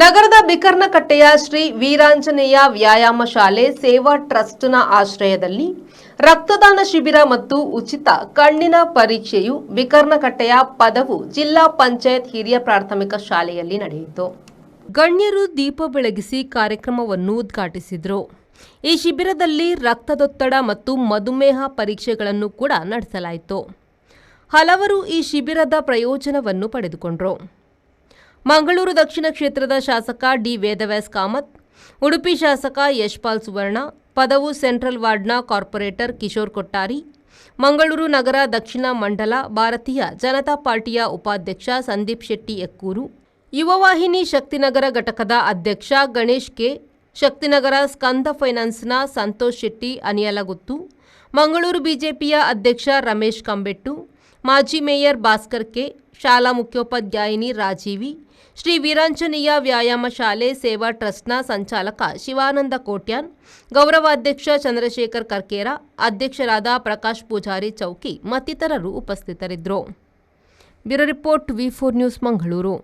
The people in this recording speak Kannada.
ನಗರದ ಬಿಕರ್ನಕಟ್ಟೆಯ ಶ್ರೀ ವೀರಾಂಜನೇಯ ವ್ಯಾಯಾಮ ಶಾಲೆ ಸೇವಾ ಟ್ರಸ್ಟ್ನ ಆಶ್ರಯದಲ್ಲಿ ರಕ್ತದಾನ ಶಿಬಿರ ಮತ್ತು ಉಚಿತ ಕಣ್ಣಿನ ಪರೀಕ್ಷೆಯು ಬಿಕರ್ನಕಟ್ಟೆಯ ಪದವು ಜಿಲ್ಲಾ ಪಂಚಾಯತ್ ಹಿರಿಯ ಪ್ರಾಥಮಿಕ ಶಾಲೆಯಲ್ಲಿ ನಡೆಯಿತು. ಗಣ್ಯರು ದೀಪ ಬೆಳಗಿಸಿ ಕಾರ್ಯಕ್ರಮವನ್ನು ಉದ್ಘಾಟಿಸಿದರು. ಈ ಶಿಬಿರದಲ್ಲಿ ರಕ್ತದೊತ್ತಡ ಮತ್ತು ಮಧುಮೇಹ ಪರೀಕ್ಷೆಗಳನ್ನು ಕೂಡ ನಡೆಸಲಾಯಿತು. ಹಲವರು ಈ ಶಿಬಿರದ ಪ್ರಯೋಜನವನ್ನು ಪಡೆದುಕೊಂಡರು. ಮಂಗಳೂರು ದಕ್ಷಿಣ ಕ್ಷೇತ್ರದ ಶಾಸಕ ಡಿ ವೇದವ್ಯಾಸ್ ಕಾಮತ್, ಉಡುಪಿ ಶಾಸಕ ಯಶ್ಪಾಲ್ ಸುವರ್ಣ, ಪದವು ಸೆಂಟ್ರಲ್ ವಾರ್ಡ್ನ ಕಾರ್ಪೊರೇಟರ್ ಕಿಶೋರ್ ಕೊಟ್ಟಾರಿ, ಮಂಗಳೂರು ನಗರ ದಕ್ಷಿಣ ಮಂಡಲ ಭಾರತೀಯ ಜನತಾ ಪಾರ್ಟಿಯ ಉಪಾಧ್ಯಕ್ಷ ಸಂದೀಪ್ ಶೆಟ್ಟಿ ಎಕ್ಕೂರು ಯುವವಾಹಿನಿ ಶಕ್ತಿನಗರ ಘಟಕದ ಅಧ್ಯಕ್ಷ ಗಣೇಶ್ ಕೆ, ಶಕ್ತಿನಗರ ಸ್ಕಂದ ಫೈನಾನ್ಸ್ನ ಸಂತೋಷ್ ಶೆಟ್ಟಿ, ಅನಿಯಲಗುತ್ತು, ಮಂಗಳೂರು ಬಿಜೆಪಿಯ ಅಧ್ಯಕ್ಷ ರಮೇಶ್ ಕಂಬೆಟ್ಟು ಮಾಜಿ ಮೇಯರ್ ಭಾಸ್ಕರ್ ಕೆ, ಶಾಲಾ ಮುಖ್ಯೋಪಾಧ್ಯಾಯಿನಿ ರಾಜೀವಿ, ಶ್ರೀ ವೀರಾಂಜನೇಯ ವ್ಯಾಯಾಮ ಶಾಲೆ ಸೇವಾ ಟ್ರಸ್ಟ್ನ ಸಂಚಾಲಕ ಶಿವಾನಂದ ಕೋಟ್ಯಾನ್, ಗೌರವಾಧ್ಯಕ್ಷ ಚಂದ್ರಶೇಖರ್ ಕರ್ಕೇರ, ಅಧ್ಯಕ್ಷರಾದ ಪ್ರಕಾಶ್ ಪೂಜಾರಿ ಚೌಕಿ ಮತ್ತಿತರರು ಉಪಸ್ಥಿತರಿದ್ದರು. Bureau report V four news Mangaluru.